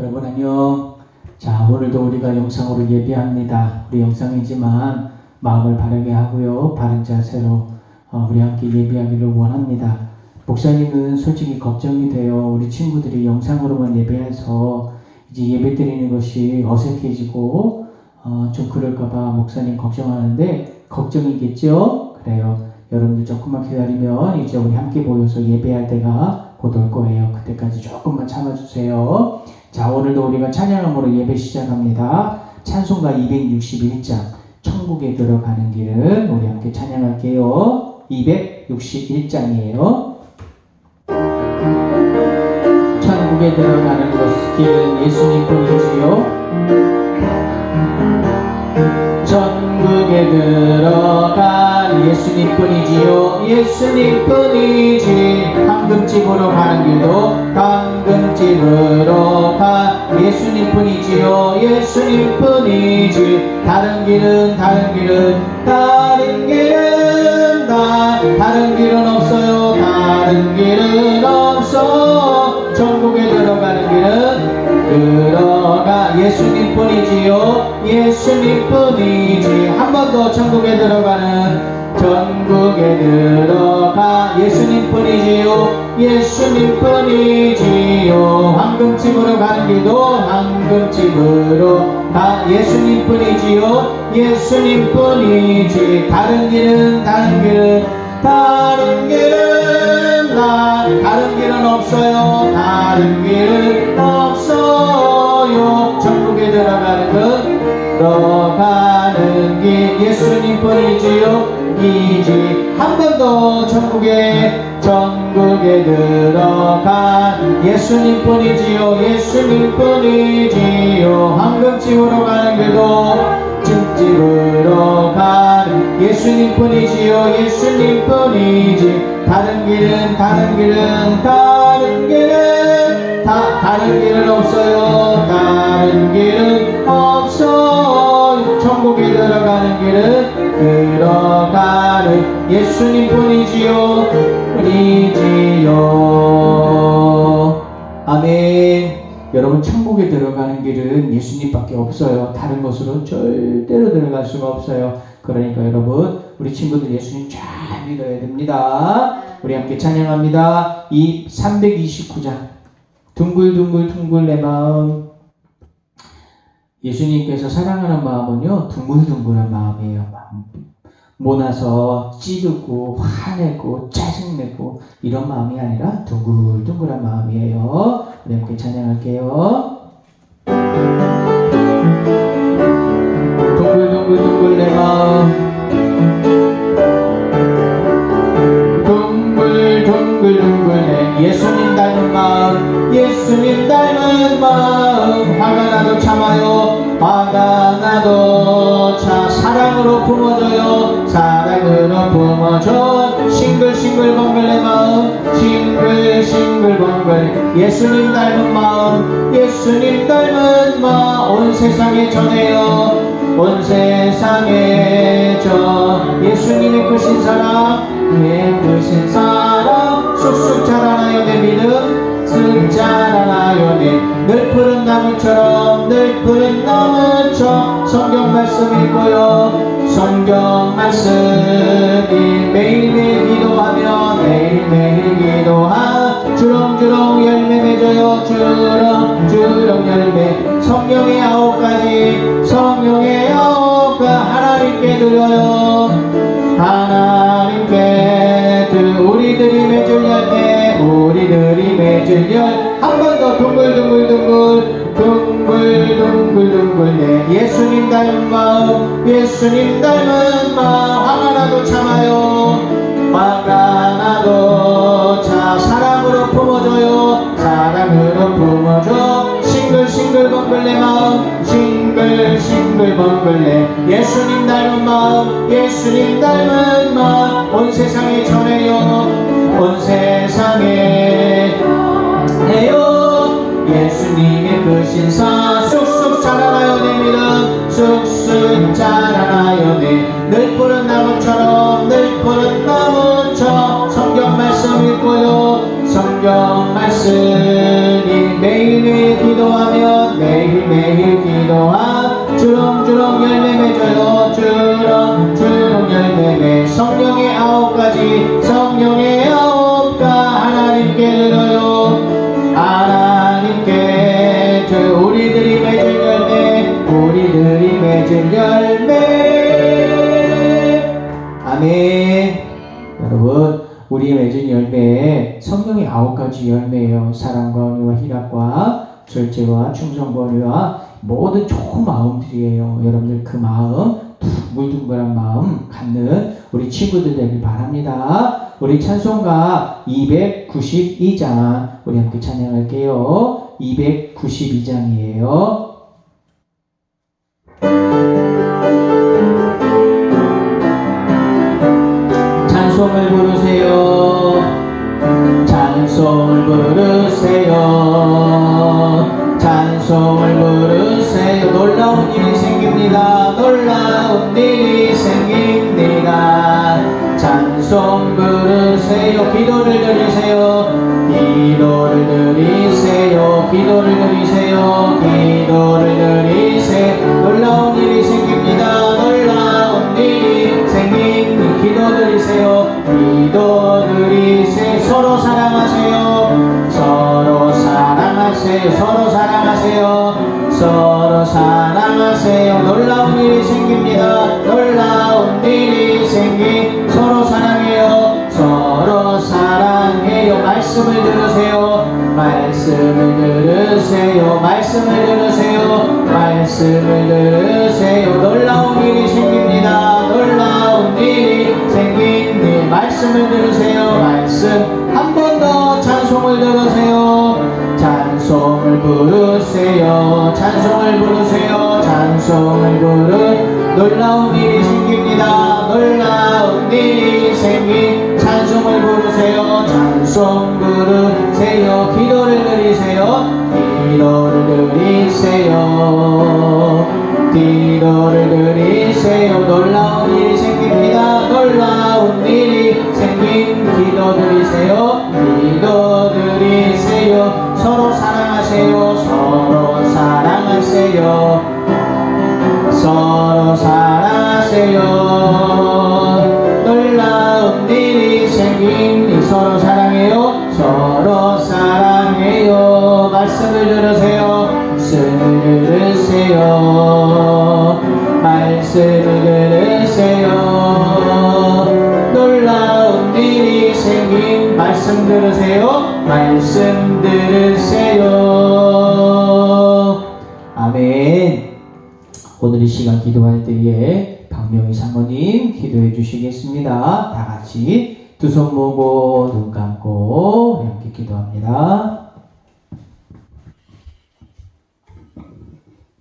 여러분 안녕. 자, 오늘도 우리가 영상으로 예배합니다. 우리 영상이지만 마음을 바르게 하고요. 바른 자세로 어, 우리 함께 예배하기를 원합니다. 목사님은 솔직히 걱정이 돼요. 우리 친구들이 영상으로만 예배해서 이제 예배 드리는 것이 어색해지고 어, 좀 그럴까봐 목사님 걱정하는데 걱정이겠죠? 그래요. 여러분들 조금만 기다리면 이제 우리 함께 모여서 예배할 때가 곧 올 거예요. 그때까지 조금만 참아주세요. 자, 오늘도 우리가 찬양함으로 예배 시작합니다. 찬송가 261장, 천국에 들어가는 길은 우리 함께 찬양할게요. 261장이에요. 천국에 들어가는 것, 길은 예수님 뿐이지요. 천국에 들어간 예수님 뿐이지요. 예수님 뿐이지. 황금집으로 가는 길도 황금 집으로 가 예수님 뿐이지요. 예수님 뿐이지. 다른 길은 다른 길은 다른 길은 다 다른 길은 없어요. 다른 길은 없어. 천국에 들어가는 길은 들어가 예수님 뿐이지요 예수님 뿐이지 한 번 더 천국에 들어가는 천국에 들어가 예수님 뿐이지요 예수님 뿐이지요. 황금집으로 가는 길도 황금집으로 가. 예수님 뿐이지요. 예수님 뿐이지. 다른 길은 다른 길은 다른 길은 나. 다른 길은 없어요. 다른 길은 없어요. 천국에 들어가는 것 들어가는 길. 예수님 뿐이지요. 이지 한번더 천국에 천국에 들어간 예수님 뿐이지요 예수님 뿐이지요. 황금집으로 가는 길도 집집으로 가는 예수님 뿐이지요 예수님 뿐이지. 다른 길은 다른 길은 다른 길은 다 다른 길은 없어요. 다른 길은 없어요. 천국에 들어가는 길은 들어가는 예수님 뿐이지요 뿐이지요 아멘 여러분 천국에 들어가는 길은 예수님밖에 없어요. 다른 것으로 절대로 들어갈 수가 없어요. 그러니까 여러분 우리 친구들 예수님 잘 믿어야 됩니다. 우리 함께 찬양합니다. 이 329장 둥글둥글 둥글 내 마음 예수님께서 사랑하는 마음은요 둥글둥글한 마음이에요. 모나서 찌르고 화내고 짜증내고 이런 마음이 아니라 둥글둥글한 마음이에요. 우리 함께 찬양할게요. 둥글둥글둥글 내 마음 품어줘 싱글싱글벙글 내 마음 싱글싱글벙글 예수님 닮은 마음 예수님 닮은 마음 온 세상에 전해요. 온 세상에 저 예수님의 크신 사랑 내 크신 사랑 쑥쑥 자라나요 내 믿음. 쑥 자라나요 내늘 푸른 나무처럼 늘 푸른 나무처럼 성경 말씀 읽고요 성경 말씀이 매일매일 기도하며 매일매일 기도하 주렁주렁 열매 맺어요. 주렁주렁 열매. 성령의 아홉 가지 성령의 아홉 가 하나님께 드려요 예수님 닮은 마음 예수님 닮은 마음 나도 참아요. 화가 나도 자 사랑으로 품어줘요. 사랑으로 품어줘. 싱글싱글 벙글 내 마음 싱글싱글 벙글 내 예수님 닮은 마음 예수님 닮은 마음 온 세상에 전해요. 온 세상에 해요. 예수님의 그 신사 실력 쑥쑥 자라나요. 네, 늘 푸른 나무처럼 늘 푸른 나무처럼 성경 말씀 읽고요. 성경 말씀이 매일매일 기도하면 매일매일 기도하 주렁주렁 열매 가지 열매예요. 사랑과 은혜와 희락과 절제와 충성과 은혜와 모든 좋은 마음들이에요. 여러분들 그 마음 둥글둥글한 마음 갖는 우리 친구들 되길 바랍니다. 우리 찬송가 292장 우리 함께 찬양할게요. 292장이에요. 찬송을 부르세요. 찬송을 부르세요. 찬송을 부르세요. 놀라운 일이 생깁니다. 놀라운 일이 생깁니다. 찬송 부르세요. 기도를 드리세요. 기도를 드리세요. 기도를 드리세요. 기도 사랑하세요. 서로 사랑하세요. 서로 사랑하세요. 놀라운 일이 생깁니다. 놀라운 일이 생기. 서로 사랑해요. 서로 사랑해요. 말씀을 들으세요. 말씀을 들으세요. 말씀을 들으세요. 말씀을 들으세요. 놀라운 놀라운 일이 생깁니다. 놀라운 일이 생기 찬송을 부르세요. 찬송 부르세요. 기도를 드리세요. 기도를 드리세요. 기도를 드리세요. 놀라운 일이 생깁니다. 놀라운 일이 생긴 기도 드리세요. 기도 드리세요. 서로 사랑하세요. 서로 사랑하세요. 서로 사랑하세요. 놀라운 일이 생긴 서로 사랑해요. 서로 사랑해요. 말씀을 들으세요. 들으세요. 말씀을 들으세요. 놀라운 일이 생긴 말씀 들으세요. 말씀 들으세요. 기도할 때에 박명희 사모님 기도해 주시겠습니다. 다 같이 두 손 모고 눈 감고 함께 기도합니다.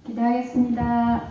기도하겠습니다.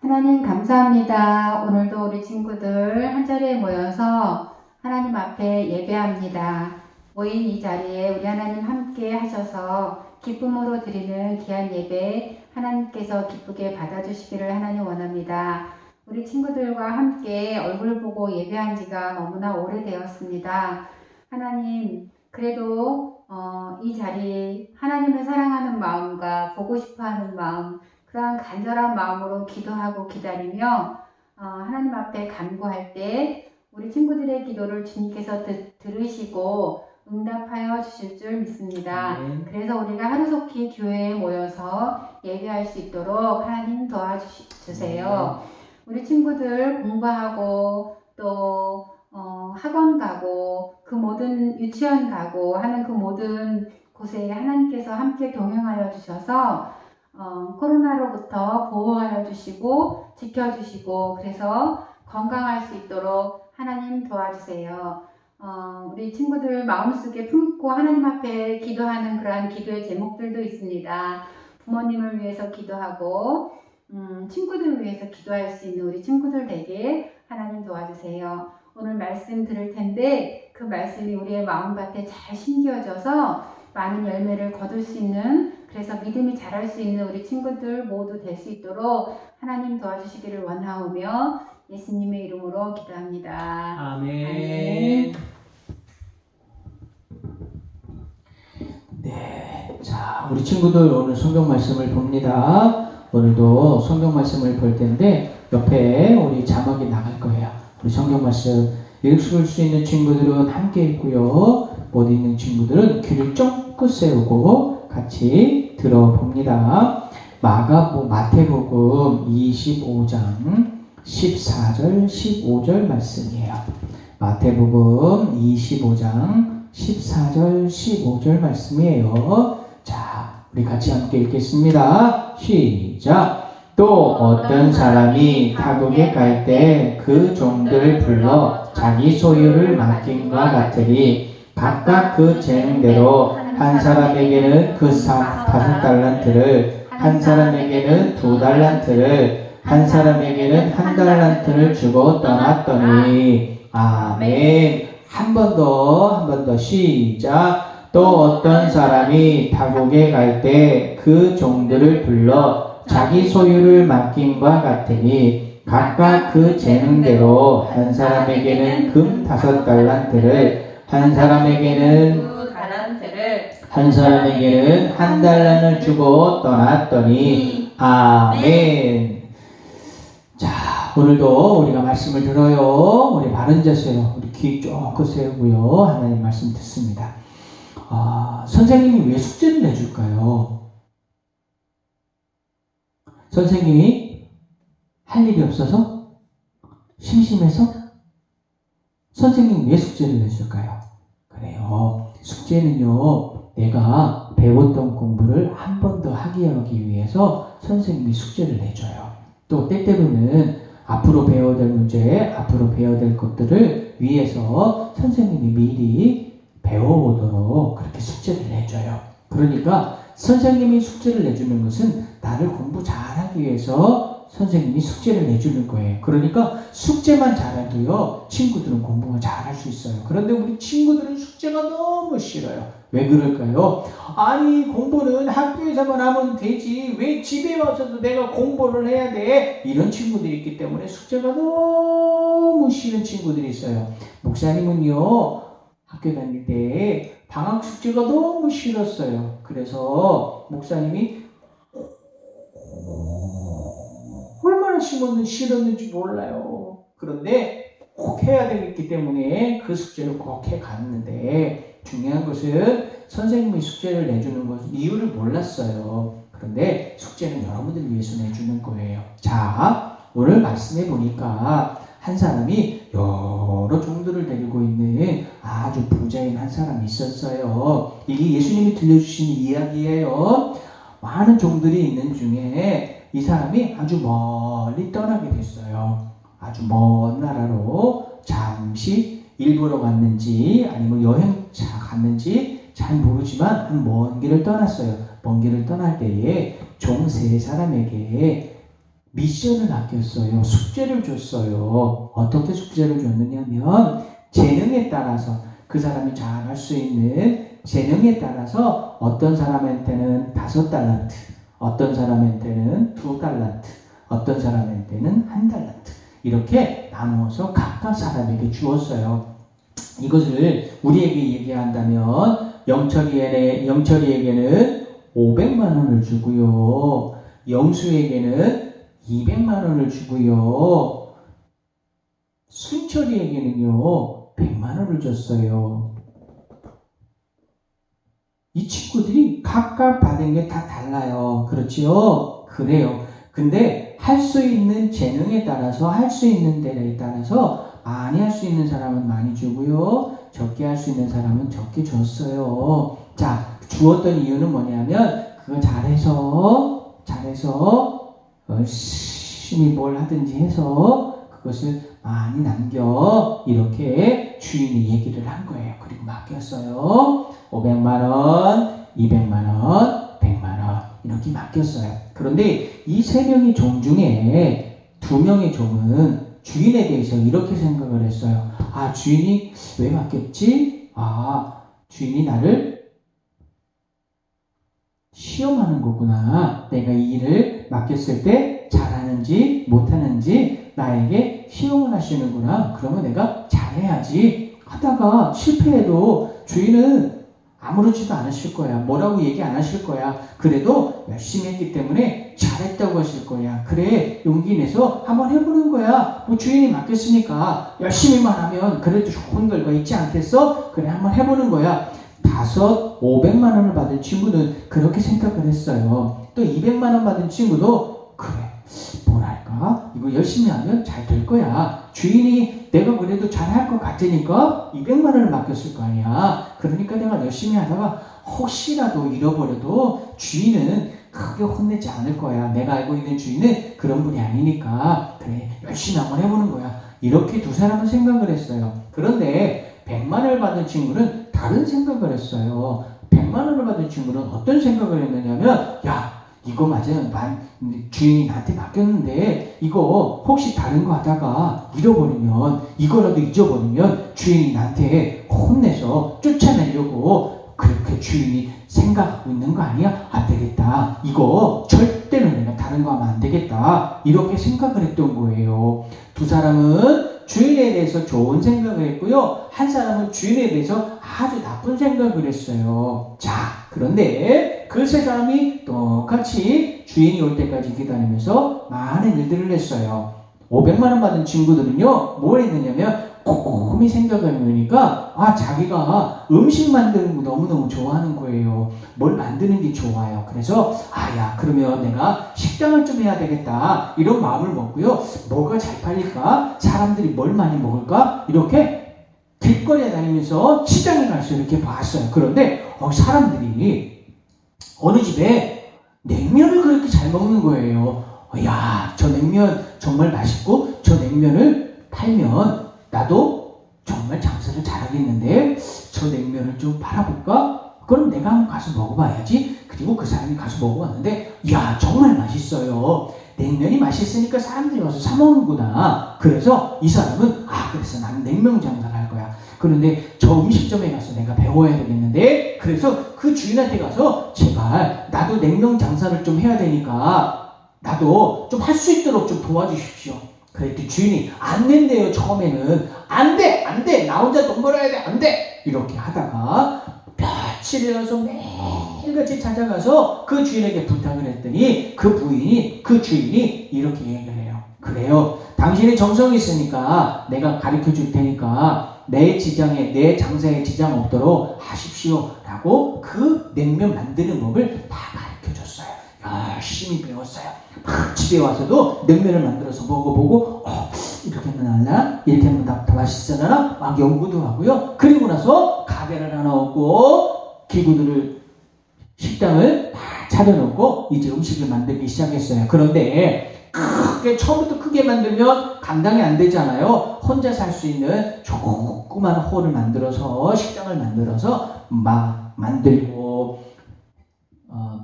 하나님 감사합니다. 오늘도 우리 친구들 한 자리에 모여서 하나님 앞에 예배합니다. 모인 이 자리에 우리 하나님 함께 하셔서 기쁨으로 드리는 귀한 예배 하나님께서 기쁘게 받아주시기를 하나님 원합니다. 우리 친구들과 함께 얼굴 보고 예배한 지가 너무나 오래되었습니다. 하나님, 그래도 어, 이 자리 하나님을 사랑하는 마음과 보고 싶어하는 마음, 그러한 간절한 마음으로 기도하고 기다리며 어, 하나님 앞에 간구할 때 우리 친구들의 기도를 주님께서 드, 들으시고 응답하여 주실 줄 믿습니다. 아멘. 그래서 우리가 하루속히 교회에 모여서 예배할 수 있도록 하나님 도와주세요. 우리 친구들 공부하고 또 어, 학원 가고 그 모든 유치원 가고 하는 그 모든 곳에 하나님께서 함께 동행하여 주셔서 어, 코로나로부터 보호하여 주시고 지켜주시고 그래서 건강할 수 있도록 하나님 도와주세요. 어, 우리 친구들 마음속에 품고 하나님 앞에 기도하는 그러한 기도의 제목들도 있습니다. 부모님을 위해서 기도하고 음, 친구들을 위해서 기도할 수 있는 우리 친구들 되게 하나님 도와주세요. 오늘 말씀 들을 텐데 그 말씀이 우리의 마음밭에 잘 심겨져서 많은 열매를 거둘 수 있는 그래서 믿음이 자랄 수 있는 우리 친구들 모두 될 수 있도록 하나님 도와주시기를 원하오며 예수님의 이름으로 기도합니다. 아멘. 네. 자, 우리 친구들 오늘 성경 말씀을 봅니다. 오늘도 성경 말씀을 볼 텐데 옆에 우리 자막이 나갈 거예요. 우리 성경 말씀 읽을 수 있는 친구들은 함께 읽고요. 못 읽는 친구들은 귀를 쫑긋 세우고 같이 들어봅니다. 마가 뭐 마태복음 25장 14절 15절 말씀이에요. 마태복음 25장 14절 15절 말씀이에요. 자, 우리 같이 함께 읽겠습니다. 시작. 또 어떤 사람이 타국에 갈 때 그 종들을 불러 자기 소유를 맡김과 같으니 각각 그 재능대로 한 사람에게는 그 사- 다섯 달란트를 한 사람에게는 두 달란트를 한 사람에게는 한 달란트를 주고 떠났더니 아멘 한 번 더 한 번 더 시작 또 어떤 사람이 타국에 갈 때 그 종들을 불러 자기 소유를 맡김과 같으니 각각 그 재능대로 한 사람에게는 금 다섯 달란트를 한 사람에게는 한 사람에게는 한 달란을 주고 떠났더니 아멘. 자, 오늘도 우리가 말씀을 들어요. 우리 바른 자세로 우리 귀 쫑긋 세우고요. 하나님 말씀 듣습니다. 아, 선생님이 왜 숙제를 내줄까요? 선생님이 할 일이 없어서? 심심해서? 선생님 왜 숙제를 내줄까요? 그래요. 숙제는요, 내가 배웠던 공부를 한 번 더 하게 하기 위해서 선생님이 숙제를 내줘요. 또 때때로는 앞으로 배워야 될 문제, 앞으로 배워야 될 것들을 위해서 선생님이 미리 배워오도록 그렇게 숙제를 내줘요. 그러니까 선생님이 숙제를 내주는 것은 나를 공부 잘하기 위해서 선생님이 숙제를 내주는 거예요. 그러니까 숙제만 잘해도요, 친구들은 공부가 잘할 수 있어요. 그런데 우리 친구들은 숙제가 너무 싫어요. 왜 그럴까요? 아니, 공부는 학교에서만 하면 되지. 왜 집에 와서도 내가 공부를 해야 돼? 이런 친구들이 있기 때문에 숙제가 너무 싫은 친구들이 있어요. 목사님은요, 학교 다닐 때 방학 숙제가 너무 싫었어요. 그래서 목사님이 얼마나 심었는 싫었는지 몰라요. 그런데 꼭 해야 되기 때문에 그 숙제를 꼭 해 갔는데 중요한 것은 선생님이 숙제를 내주는 것은 이유를 몰랐어요. 그런데 숙제는 여러분들 위해서 내주는 거예요. 자, 오늘 말씀해 보니까 한 사람이 여러 종들을 데리고 있는 아주 부자인 한 사람이 있었어요. 이게 예수님이 들려주신 이야기예요. 많은 종들이 있는 중에 이 사람이 아주 멀리 떠나게 됐어요. 아주 먼 나라로 잠시 일부러 갔는지 아니면 여행차 갔는지 잘 모르지만 한 먼 길을 떠났어요. 먼 길을 떠날 때에 종 세 사람에게 미션을 맡겼어요. 숙제를 줬어요. 어떻게 숙제를 줬느냐면 재능에 따라서 그 사람이 잘할 수 있는 재능에 따라서 어떤 사람한테는 다섯 달란트, 어떤 사람한테는 두 달란트, 어떤 사람한테는 한 달란트 이렇게 나누어서 각각 사람에게 주었어요. 이것을 우리에게 얘기한다면 영철이에게, 영철이에게는 500만 원을 주고요. 영수에게는 200만 원을 주고요. 순철이에게는요, 100만 원을 줬어요. 이 친구들이 각각 받은 게 다 달라요. 그렇지요? 그래요. 근데 할 수 있는 재능에 따라서, 할 수 있는 데에 따라서 많이 할 수 있는 사람은 많이 주고요. 적게 할 수 있는 사람은 적게 줬어요. 자, 주었던 이유는 뭐냐면, 그거 잘해서, 잘해서, 열심히 뭘 하든지 해서, 그것을 많이 남겨. 이렇게 주인이 얘기를 한 거예요. 그리고 맡겼어요. 500만 원, 200만 원, 100만 원. 이렇게 맡겼어요. 그런데 이 세 명의 종 중에 두 명의 종은 주인에 대해서 이렇게 생각을 했어요. 아, 주인이 왜 맡겼지? 아, 주인이 나를 시험하는 거구나. 내가 이 일을 맡겼을 때 잘하는지 못하는지 나에게 시험을 하시는구나. 그러면 내가 잘해야지. 하다가 실패해도 주인은 아무렇지도 않으실 거야. 뭐라고 얘기 안 하실 거야. 그래도 열심히 했기 때문에 잘했다고 하실 거야. 그래, 용기 내서 한번 해보는 거야. 뭐 주인이 맡겼으니까 열심히만 하면 그래도 좋은 결과 있지 않겠어? 그래, 한번 해보는 거야. 다섯, 오백만 원을 받은 친구는 그렇게 생각을 했어요. 또 200만 원 받은 친구도 그래, 뭐랄까? 이거 열심히 하면 잘 될 거야. 주인이 내가 그래도 잘할 것 같으니까 200만 원을 맡겼을 거 아니야. 그러니까 내가 열심히 하다가 혹시라도 잃어버려도 주인은 크게 혼내지 않을 거야. 내가 알고 있는 주인은 그런 분이 아니니까 그래 열심히 한번 해보는 거야. 이렇게 두 사람은 생각을 했어요. 그런데 100만 원을 받은 친구는 다른 생각을 했어요. 100만 원을 받은 친구는 어떤 생각을 했느냐면 야 이거. 난 주인이 나한테 맡겼는데 이거 혹시 다른 거 하다가 잃어버리면 이거라도 잊어버리면 주인이 나한테 혼내서 쫓아내려고 그렇게 주인이 생각하고 있는 거 아니야? 안 되겠다. 이거 절대로 내가 다른 거 하면 안 되겠다. 이렇게 생각을 했던 거예요. 두 사람은 주인에 대해서 좋은 생각을 했고요. 한 사람은 주인에 대해서 아주 나쁜 생각을 했어요. 자, 그런데 그 세 사람이 똑같이 주인이 올 때까지 기다리면서 많은 일들을 했어요. 500만 원 받은 친구들은요, 뭘 했느냐면 꼼꼼히 생각을 해보니까 아 자기가 음식 만드는 거 너무너무 좋아하는 거예요. 뭘 만드는 게 좋아요. 그래서 아야 그러면 내가 식당을 좀 해야 되겠다 이런 마음을 먹고요. 뭐가 잘 팔릴까? 사람들이 뭘 많이 먹을까? 이렇게 길거리에 다니면서 시장에 가서 이렇게 봤어요. 그런데 어, 사람들이 어느 집에 냉면을 그렇게 잘 먹는 거예요. 어, 야, 저 냉면 정말 맛있고 저 냉면을 팔면 나도 정말 장사를 잘하겠는데 저 냉면을 좀 팔아볼까? 그럼 내가 한번 가서 먹어봐야지. 그리고 그 사람이 가서 먹어봤는데 야 정말 맛있어요. 냉면이 맛있으니까 사람들이 와서 사 먹는구나. 그래서 이 사람은 아 그래서 나는 냉면 장사를 할 거야. 그런데 저 음식점에 가서 내가 배워야 되겠는데 그래서 그 주인한테 가서 제발 나도 냉면 장사를 좀 해야 되니까 나도 좀 할 수 있도록 좀 도와주십시오. 그랬더니 주인이 안 된대요 처음에는 안 돼! 안 돼! 나 혼자 돈 벌어야 돼! 안 돼! 이렇게 하다가 며칠이라서 매일같이 찾아가서 그 주인에게 부탁을 했더니 그 부인이 그 주인이 이렇게 얘기를 해요 그래요 당신이 정성이 있으니까 내가 가르쳐 줄 테니까 내 지장에 내 장사에 지장 없도록 하십시오 라고 그 냉면 만드는 법을 다 가르쳐 줬어요 열심히 배웠어요 막 집에 와서도 냉면을 만들어서 먹어보고 어, 이렇게 하면 알나? 이렇게 하면 더, 더 맛있어져나? 막 연구도 하고요. 그리고 나서 가게를 하나 얻고 기구들을 식당을 다 차려놓고 이제 음식을 만들기 시작했어요. 그런데 크게 처음부터 크게 만들면 감당이 안 되잖아요. 혼자 살 수 있는 조그만 홀을 만들어서 식당을 만들어서 막 만들고 어,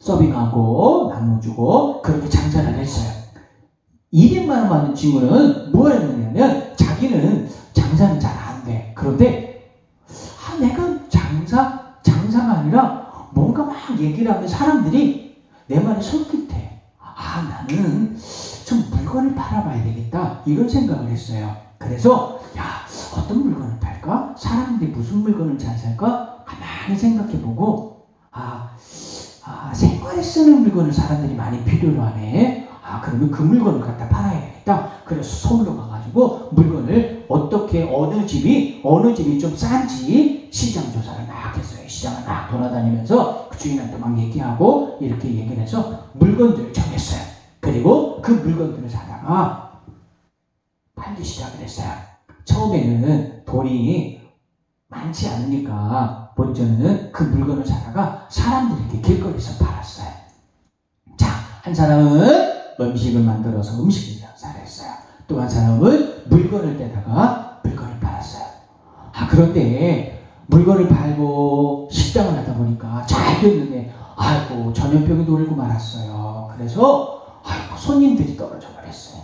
서빙하고 나눠주고 그렇게 장사를 했어요. 200만 원 받는 친구는 뭐 했느냐면 자기는 장사는 잘 안 돼. 그런데 아 내가 장사 장사가 아니라 뭔가 막 얘기를 하면 사람들이 내 말에 솔깃해. 아 나는 좀 물건을 팔아봐야 되겠다 이런 생각을 했어요. 그래서 야 어떤 물건을 팔까? 사람들이 무슨 물건을 잘 살까? 가만히 생각해보고 아, 아 생활에 쓰는 물건을 사람들이 많이 필요로 하네. 아 그러면 그 물건을 갖다 팔아야 되겠다. 그래서 서울로 가가지고 물건을 어떻게 어느 집이 어느 집이 좀 싼지 시장 조사를 막 했어요. 시장을 막 돌아다니면서 그 주인한테 막 얘기하고 이렇게 얘기를 해서 물건들을 정했어요. 그리고 그 물건들을 사다가 팔기 시작을 했어요. 처음에는 돈이 많지 않으니까 먼저는 그 물건을 사다가 사람들에게 길거리에서 팔았어요. 자, 한 사람은 음식을 만들어서 음식을 장사를 했어요. 또 한 사람은 물건을 떼다가 물건을 팔았어요. 아, 그런데 물건을 팔고 식당을 하다 보니까 잘 됐는데, 아이고, 전염병이 돌고 말았어요. 그래서, 아이고, 손님들이 떨어져 버렸어요.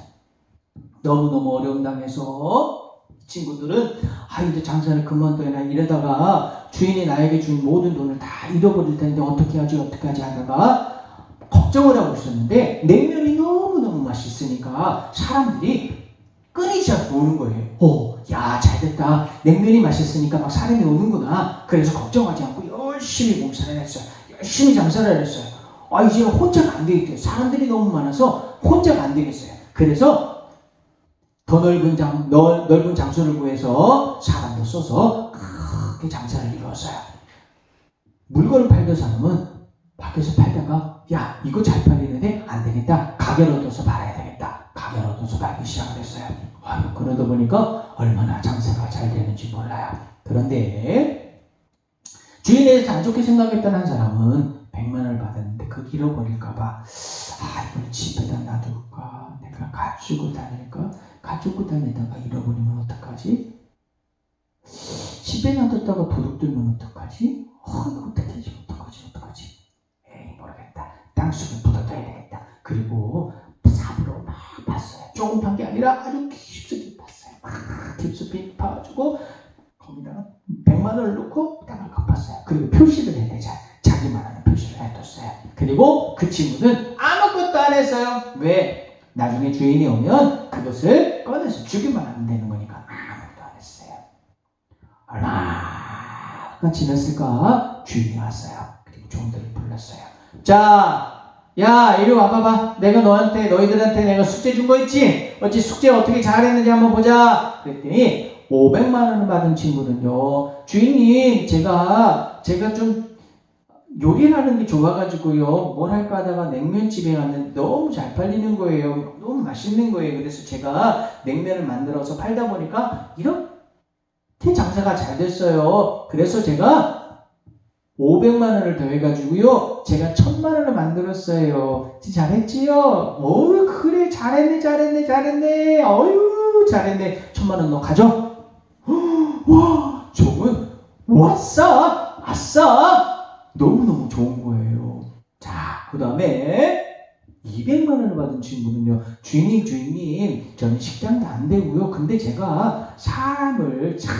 너무너무 어려움 당해서 친구들은 아 이제 장사를 그만둬야 이러다가 주인이 나에게 준 모든 돈을 다 잃어버릴 텐데 어떻게 하지 어떻게 하지 하다가 걱정을 하고 있었는데 냉면이 너무너무 맛있으니까 사람들이 끊이지 않고 오는 거예요. 어, 야, 잘 됐다. 냉면이 맛있으니까 막 사람이 오는구나. 그래서 걱정하지 않고 열심히 봉사를 했어요. 열심히 장사를 했어요. 아, 이제 혼자가 안 되겠대요. 사람들이 너무 많아서 혼자가 안 되겠어요. 그래서 더 넓은 장, 넓, 넓은 장소를 구해서 사람도 써서 크게 장사를 이루었어요. 물건을 팔던 사람은 밖에서 팔다가 야 이거 잘 팔리는데 안 되겠다. 가게로 둬서 팔아야 되겠다. 가게로 둬서 팔기 시작을 했어요. 아유 그러다 보니까 얼마나 장사가 잘 되는지 몰라요. 그런데 주인에 대해서 안 좋게 생각했던 한 사람은 100만 원을 받았는데 그 잃어버릴까봐. 아 이걸 집에다 놔둘까? 내가 가지고 다닐까? 가지고 다니다가 잃어버리면 어떡하지? 집에 놔뒀다가 도둑 들면 어떡하지? 어 이거 어떻게 하지? 어떡하지? 어떡하지? 에이 모르겠다 땅속에 묻어둬야 되겠다. 그리고 삽으로 막 봤어요. 조금 판게 아니라 아주 깊숙이 봤어요. 막 깊숙이 파가지고 거기다가 100만 원을 넣고 땅을 갚았어요. 그리고 표시를 했대 자, 자기만 하는 표시를 해뒀어요. 그리고 그 친구는 아무것도 안 했어요. 왜? 나중에 주인이 오면 그것을 꺼내서 주기만 하면 되는 거니까 아무것도 안 했어요. 얼마나 지났을까? 주인이 왔어요. 그리고 종들을 불렀어요 자, 야, 이리 와봐봐. 내가 너한테, 너희들한테 내가 숙제 준 거 있지? 어찌 숙제 어떻게 잘했는지 한번 보자. 그랬더니, 500만 원을 받은 친구는요, 주인님, 제가, 제가 좀 요리를 하는 게 좋아가지고요, 뭘 할까 하다가 냉면집에 갔는데 너무 잘 팔리는 거예요. 너무 맛있는 거예요. 그래서 제가 냉면을 만들어서 팔다 보니까 이렇게 장사가 잘 됐어요. 그래서 제가 500만 원을 더해가지고요. 제가 1000만 원을 만들었어요. 잘했지요? 어우, 그래. 잘했네, 잘했네, 잘했네. 어유 잘했네. 1000만 원 너 가져. 와, 저건, 왔어. 아싸. 너무너무 좋은 거예요. 자, 그 다음에 200만 원을 받은 친구는요. 주인님, 주인님, 저는 식당도 안 되고요. 근데 제가 사람을 참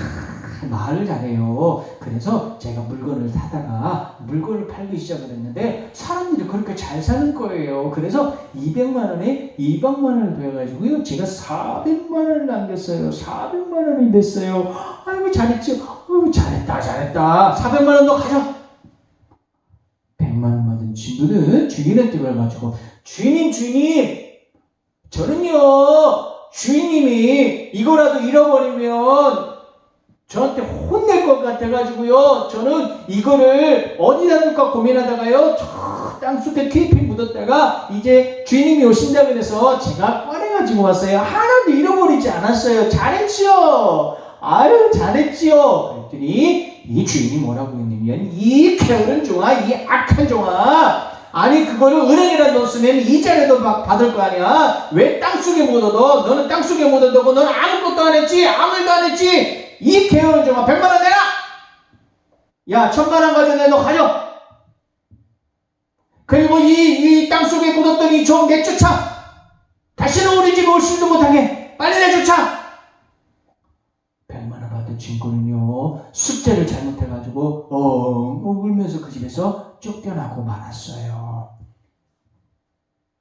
말을 잘해요. 그래서 제가 물건을 사다가 물건을 팔기 시작을 했는데 사람들이 그렇게 잘 사는 거예요. 그래서 200만 원에 200만 원을 더해가지고요. 제가 400만 원을 남겼어요. 400만 원이 됐어요. 아이고 잘했죠. 아이고 잘했다 잘했다. 400만 원 너 가져. 100만 원 받은 친구는 주인한테 가가지고 주인님 주인님 저는요 주인님이 이거라도 잃어버리면 저한테 혼낼 것 같아가지고요. 저는 이거를 어디다 둘까 고민하다가요. 저 땅속에 테이프 묻었다가 이제 주인님이 오신다 그래서 제가 꺼내가지고 왔어요. 하나도 잃어버리지 않았어요. 잘했지요. 아유 잘했지요. 그랬더니 이 주인이 뭐라고 했냐 면 이 게으른 종아, 이 악한 종아. 아니 그거를 은행에다 넣었으면 이자라도 막 받을 거 아니야. 왜 땅속에 묻어둬? 너는 땅속에 묻어두고 너는 아무것도 안 했지, 아무 일도 안 했지. 이 게으른 종아 100만 원 내라! 야, 천만 원 가져 내, 너 가져! 그리고 이, 이 땅속에 묻었던 이종 내쫓아! 다시는 우리 집 오지도 못하게! 빨리 내쫓아! 100만 원 받은 친구는요, 숙제를 잘못해가지고, 어, 울면서 그 집에서 쫓겨나고 말았어요.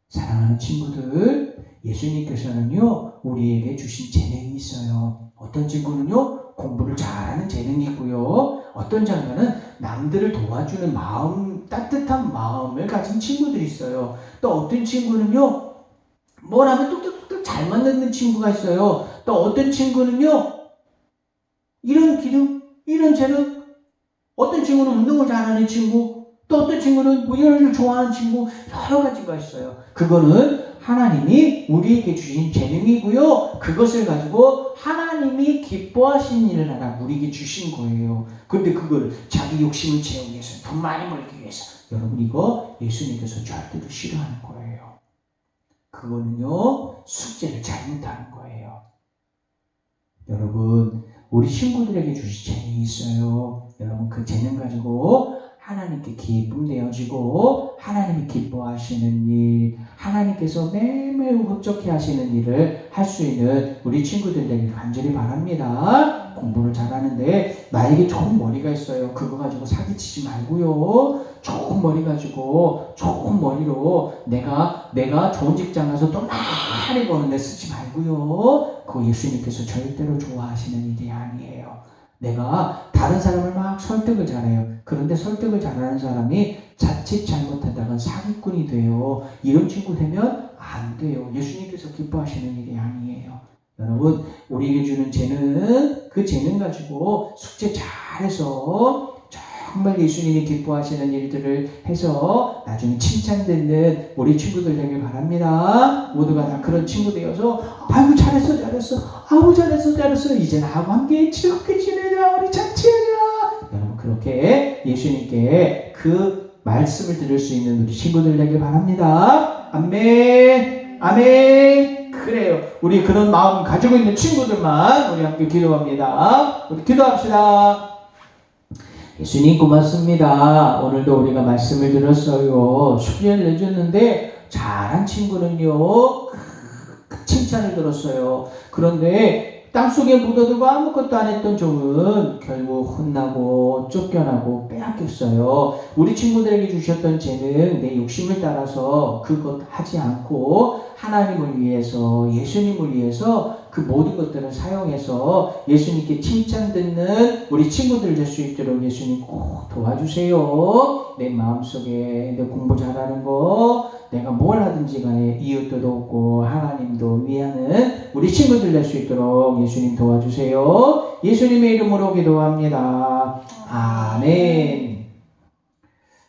사랑하는 친구들, 예수님께서는요, 우리에게 주신 재능이 있어요. 어떤 친구는요, 공부를 잘하는 재능이 있고요. 어떤 장면은 남들을 도와주는 마음, 따뜻한 마음을 가진 친구들이 있어요. 또 어떤 친구는요, 뭘 하면 뚝뚝뚝 잘 만드는 친구가 있어요. 또 어떤 친구는요, 이런 기능, 이런 재능, 어떤 친구는 운동을 잘하는 친구, 또 어떤 친구는 뭐 이런 걸 좋아하는 친구, 여러 가지가 있어요. 그거는 하나님이 우리에게 주신 재능이고요. 그것을 가지고 하나님이 기뻐하시는 일을 하라 우리에게 주신 거예요. 근데 그걸 자기 욕심을 채우기 위해서, 돈 많이 벌기 위해서. 여러분 이거 예수님께서 절대로 싫어하는 거예요. 그거는요, 숙제를 잘못하는 거예요. 여러분, 우리 친구들에게 주신 재능이 있어요. 여러분 그 재능 가지고 하나님께 기쁨 내어지고 하나님이 기뻐하시는 일, 하나님께서 매매우 흡족해 하시는 일을 할 수 있는 우리 친구들 되길 간절히 바랍니다. 공부를 잘하는데 나에게 좋은 머리가 있어요. 그거 가지고 사기치지 말고요. 좋은 머리 가지고 좋은 머리로 내가 내가 좋은 직장 가서 또 많이 버는데 쓰지 말고요. 그거 예수님께서 절대로 좋아하시는 일이 아니에요. 내가 다른 사람을 막 설득을 잘해요. 그런데 설득을 잘하는 사람이 자칫 잘못하다가 사기꾼이 돼요. 이런 친구 되면 안 돼요. 예수님께서 기뻐하시는 일이 아니에요. 여러분, 우리에게 주는 재능, 그 재능 가지고 숙제 잘해서 정말 예수님이 기뻐하시는 일들을 해서 나중에 칭찬받는 우리 친구들 되길 바랍니다. 모두가 다 그런 친구 되어서 아이고 잘했어 잘했어. 아우 잘했어 잘했어. 이제 나하고 함께 즐겁게 지내자. 우리 잔치하자. 여러분 그렇게 예수님께 그 말씀을 들을 수 있는 우리 친구들 되길 바랍니다. 아멘. 아멘 그래요. 우리 그런 마음 가지고 있는 친구들만 우리 함께 기도합니다. 우리 기도합시다. 예수님 고맙습니다. 오늘도 우리가 말씀을 들었어요. 숙제를 내줬는데 잘한 친구는요. 큰 칭찬을 들었어요. 그런데 땅속에 묻어두고 아무것도 안 했던 종은 결국 혼나고 쫓겨나고 빼앗겼어요. 우리 친구들에게 주셨던 재능 내 욕심을 따라서 그것 하지 않고 하나님을 위해서 예수님을 위해서 그 모든 것들을 사용해서 예수님께 칭찬 듣는 우리 친구들 될 수 있도록 예수님 꼭 도와주세요. 내 마음속에 내 공부 잘하는 거 내가 뭘 하든지 간에 이웃도 돕고 하나님도 위하는 우리 친구들 될 수 있도록 예수님 도와주세요. 예수님의 이름으로 기도합니다. 아멘.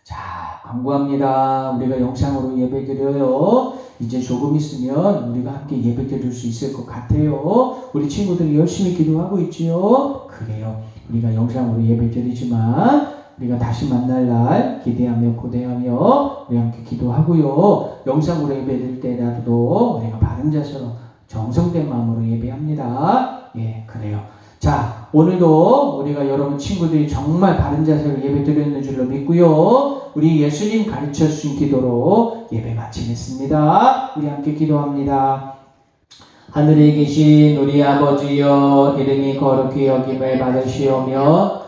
자, 광고합니다. 우리가 영상으로 예배 드려요. 이제 조금 있으면 우리가 함께 예배 드릴 수 있을 것 같아요. 우리 친구들이 열심히 기도하고 있지요. 그래요. 우리가 영상으로 예배 드리지만 우리가 다시 만날 날 기대하며 고대하며 우리 함께 기도하고요. 영상으로 예배 드릴 때라도 우리가 바른 자세로 정성된 마음으로 예배합니다. 예, 그래요. 자, 오늘도 우리가 여러분 친구들이 정말 바른 자세로 예배 드렸는 줄로 믿고요. 우리 예수님 가르쳐 주신 기도로 예배 마치겠습니다. 우리 함께 기도합니다. 하늘에 계신 우리 아버지여 이름이 거룩히 여김을 받으시오며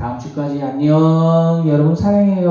다음 주까지 안녕. 여러분 사랑해요